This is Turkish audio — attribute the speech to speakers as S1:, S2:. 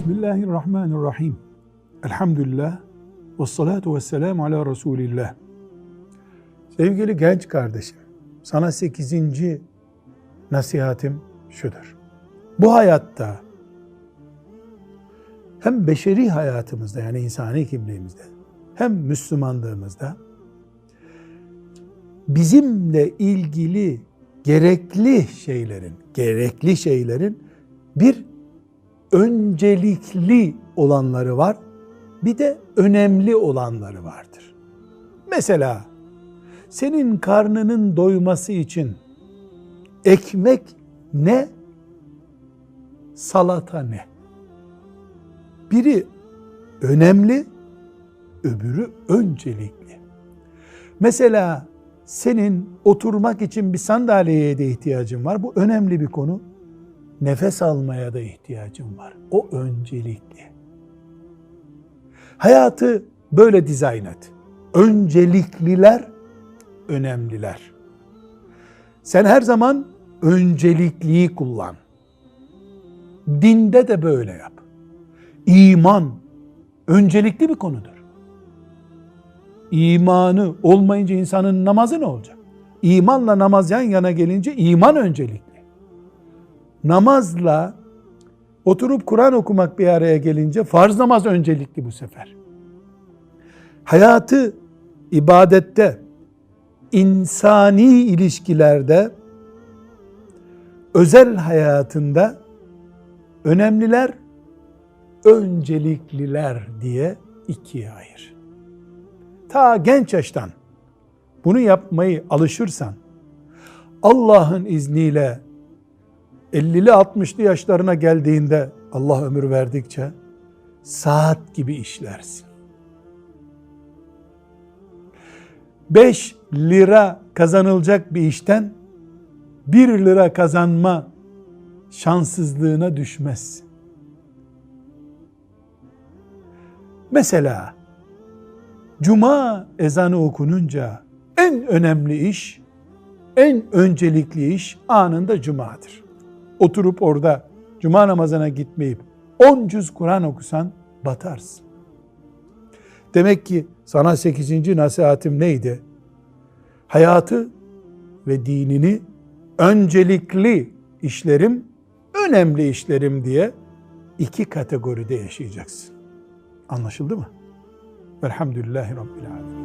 S1: Bismillahirrahmanirrahim. Elhamdülillah. Ve salatu ve selamu ala Resulillah. Sevgili genç kardeşim, sana sekizinci nasihatim şudur. Bu hayatta hem beşeri hayatımızda yani insani kimliğimizde hem Müslümanlığımızda bizimle ilgili gerekli şeylerin, gerekli şeylerin bir öncelikli olanları var, bir de önemli olanları vardır. Mesela senin karnının doyması için ekmek ne, salata ne? Biri önemli, öbürü öncelikli. Mesela senin oturmak için bir sandalyeye de ihtiyacın var. Bu önemli bir konu. Nefes almaya da ihtiyacın var. O öncelikli. Hayatı böyle dizayn et. Öncelikliler, önemliler. Sen her zaman öncelikliyi kullan. Dinde de böyle yap. İman öncelikli bir konudur. İmanı olmayınca insanın namazı ne olacak? İmanla namaz yan yana gelince iman öncelikli. Namazla oturup Kur'an okumak bir araya gelince farz namaz öncelikli bu sefer. Hayatı ibadette, insani ilişkilerde, özel hayatında önemliler, öncelikliler diye ikiye ayır. Ta genç yaştan bunu yapmayı alışırsan Allah'ın izniyle 50'li 60'lı yaşlarına geldiğinde Allah ömür verdikçe saat gibi işlersin. 5 lira kazanılacak bir işten 1 lira kazanma şanssızlığına düşmezsin. Mesela cuma ezanı okununca en önemli iş, en öncelikli iş anında cumadır. Oturup orada cuma namazına gitmeyip 10 cüz Kur'an okusan batarsın. Demek ki sana 8. nasihatim neydi? Hayatı ve dinini öncelikli işlerim, önemli işlerim diye iki kategoride yaşayacaksın. Anlaşıldı mı? Velhamdülillahi Rabbil Alemin.